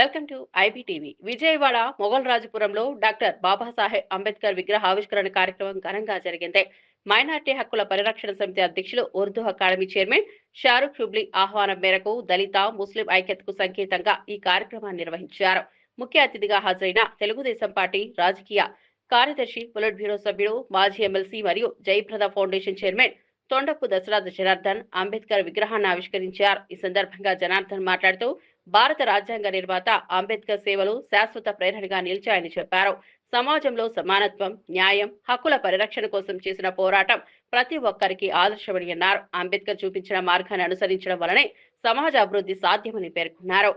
Welcome to IBTV. Vijayawada మొఘల్ రాజపురంలో doctor Babasaheb Ambedkar విగ్రహ ఆవిష్కరణ కార్యక్రమం ఘనంగా జరిగింది. మైనార్టీ హక్కుల పరిరక్షణ సమితి అధ్యక్షులు ఉర్దూ అకాడమీ చైర్మన్ షారుఖ్ షుబ్లీ ఆహ్వానం మేరకు దళిత ముస్లిం ఐక్యతకు సంకేతంగా ఈ కార్యక్రమాన్ని నిర్వహించారు. ముఖ్య అతిథిగా హాజరైన తెలుగుదేశం పార్టీ రాజకీయ కార్యదర్శి పొలిట్ బ్యూరో సభ్యుడు మాజీ ఎమ్మెల్సీ మరియు జయప్రద ఫౌండేషన్ చైర్మన్ తొండపు దశరథ జనార్దన్ అంబేద్కర్ విగ్రహాన్ని ఆవిష్కరించారు. ఈ సందర్భంగా జనార్దన్ మాట్లాడుతూ భారత రాజ్యాంగ నిర్మాత అంబేద్కర్ సేవలు శాశ్వత ప్రేరణగా నిలిచాయని చెప్పారు. సమాజంలో సమానత్వం న్యాయం హక్కుల పరిరక్షణ కోసం చేసిన పోరాటం ప్రతి ఒక్కరికి ఆదర్శమని అన్నారు. అంబేద్కర్ చూపించిన మార్గాన్ని అనుసరించడం వలనే సమాజ అభివృద్ధి సాధ్యమని పేర్కొన్నారు.